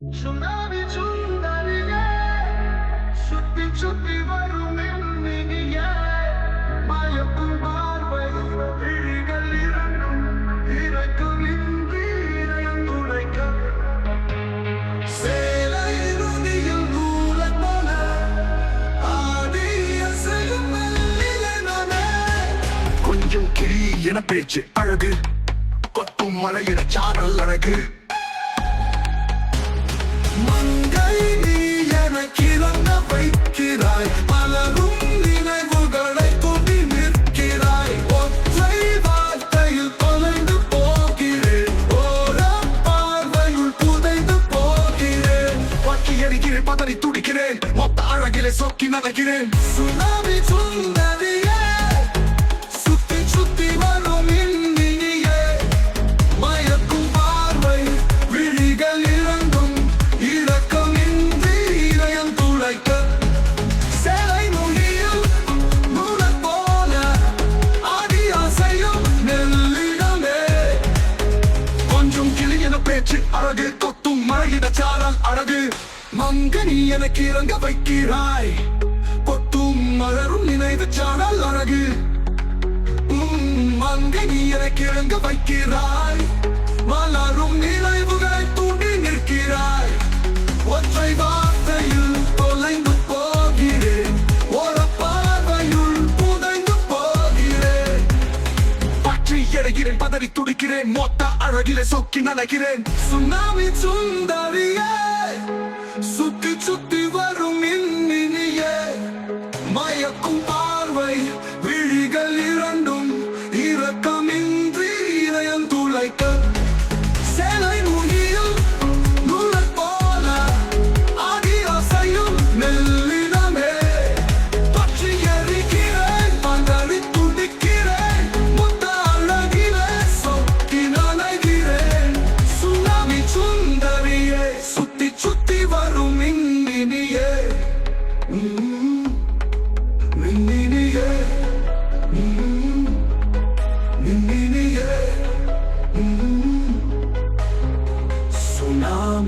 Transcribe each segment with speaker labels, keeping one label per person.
Speaker 1: Tsunami சுந்தரியே சுத்தி சுத்தி வரும் மின்மினியே மயக்கும் பார்வை விழிகள் இறக்கும் இன்றி துளைக்க. போல கொஞ்சம் கிளி என பேச்சு அழகு கொத்தும் மலையிட சாரல் அழகு. எரிகிறேன் பதறி துடிக்கிறேன் மொத்த அழகிலே சொக்கி நடக்கிறேன் சுனாமி சுந்தரியே நீ எனக்கு இறங்க வைக்கிறாய். கொட்டும் மலரும் நினைவு சாடல் அழகு. உம், மங்கை நீ எனக்கு இறங்க வைக்கிறாய். மலரும் நினைவுகளை தூண்டி நிற்கிறாய். ஒற்றை வார்த்தையில் தொலைந்து போகிறேன். ஒரு பார்வையுள் புதைந்து போகிறேன். பற்றி எடைகிறேன் பதறி துடிக்கிறேன். மொத்த அழகிலே சொக்கி நனைகிறேன். சுனாமி சுந்தரியே. சுத்தி சுத்தி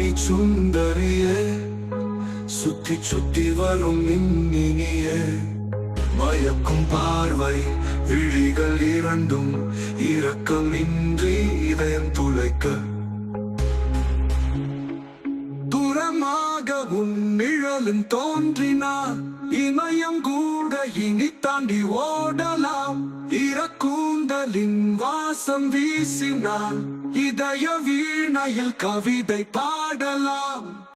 Speaker 1: சுனாமி சுந்தரியே சுத்தி சுத்தி வரும் மின்மினியே மயக்கும் பார்வை விழிகள் இரண்டும் இரக்கமின்றி இதயம் துளைக்க. தூரமாக உன் நிழலும் தோன்றினார் இமயம் கூட இனி தாண்டி ஓடலாம். இறக்கூந்தலின் வாசம் வீசினான். இதய வீணையில் கவிதை பாடலாம்.